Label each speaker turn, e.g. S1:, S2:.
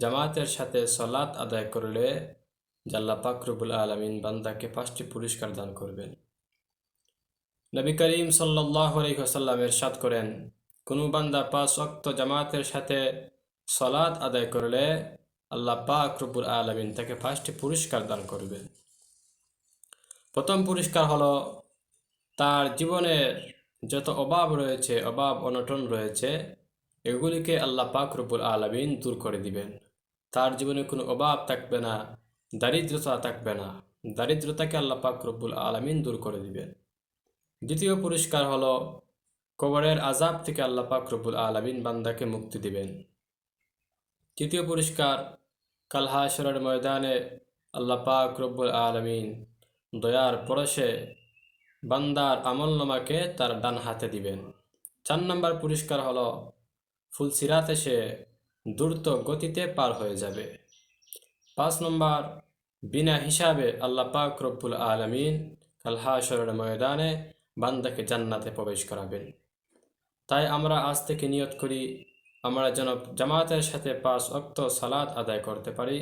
S1: জামাতের সাথে সলাৎ আদায় করলে জাল্লা পাকরুবুল আলমিন বান্দাকে পাঁচটি পুরস্কার দান করবেন। নবী করিম সাল্লাহ আলহিহাসাল্লামের করেন, কোনো বান্দা পাঁচ অক্ত জামাতের সাথে সলাৎ আদায় করলে আল্লাহ পাক রব্বুল আলমিন তাকে পাঁচটি পুরস্কার দান করবেন। প্রথম পুরস্কার হলো, তার জীবনের যত অভাব রয়েছে, অভাব অনটন রয়েছে, এগুলিকে আল্লাহ পাক আলমিন দূর করে দিবেন। তার জীবনে কোনো অভাব থাকবে না, দারিদ্রতা থাকবে না। দারিদ্রতাকে আল্লাহ পাক রব্বুল আলমিন দূর করে দিবেন। দ্বিতীয় পুরস্কার হলো কবরের আজাব থেকে আল্লাহ পাক রব্বুল আলমিন বান্দাকে মুক্তি দিবেন। তৃতীয় পুরস্কার কালহাসরের ময়দানে আল্লাহ পাক রব্বুল আলমিন দয়ার পরশে বান্দার আমলনামাকে তার ডান হাতে দিবেন। চার নম্বর পুরস্কার হলো ফুলসিরাতে সে দ্রুত গতিতে পার হয়ে যাবে। পাঁচ নম্বর, বিনা হিসাবে আল্লাহ পাক রব্বুল আলমিন কালহাসরের ময়দানে বান্দাকে জান্নাতে প্রবেশ করাবেন। তাই আমরা আজ থেকে নিয়ত করি, আমরা যেন জামাতের সাথে পাঁচ অক্ত সালাদ আদায় করতে পারি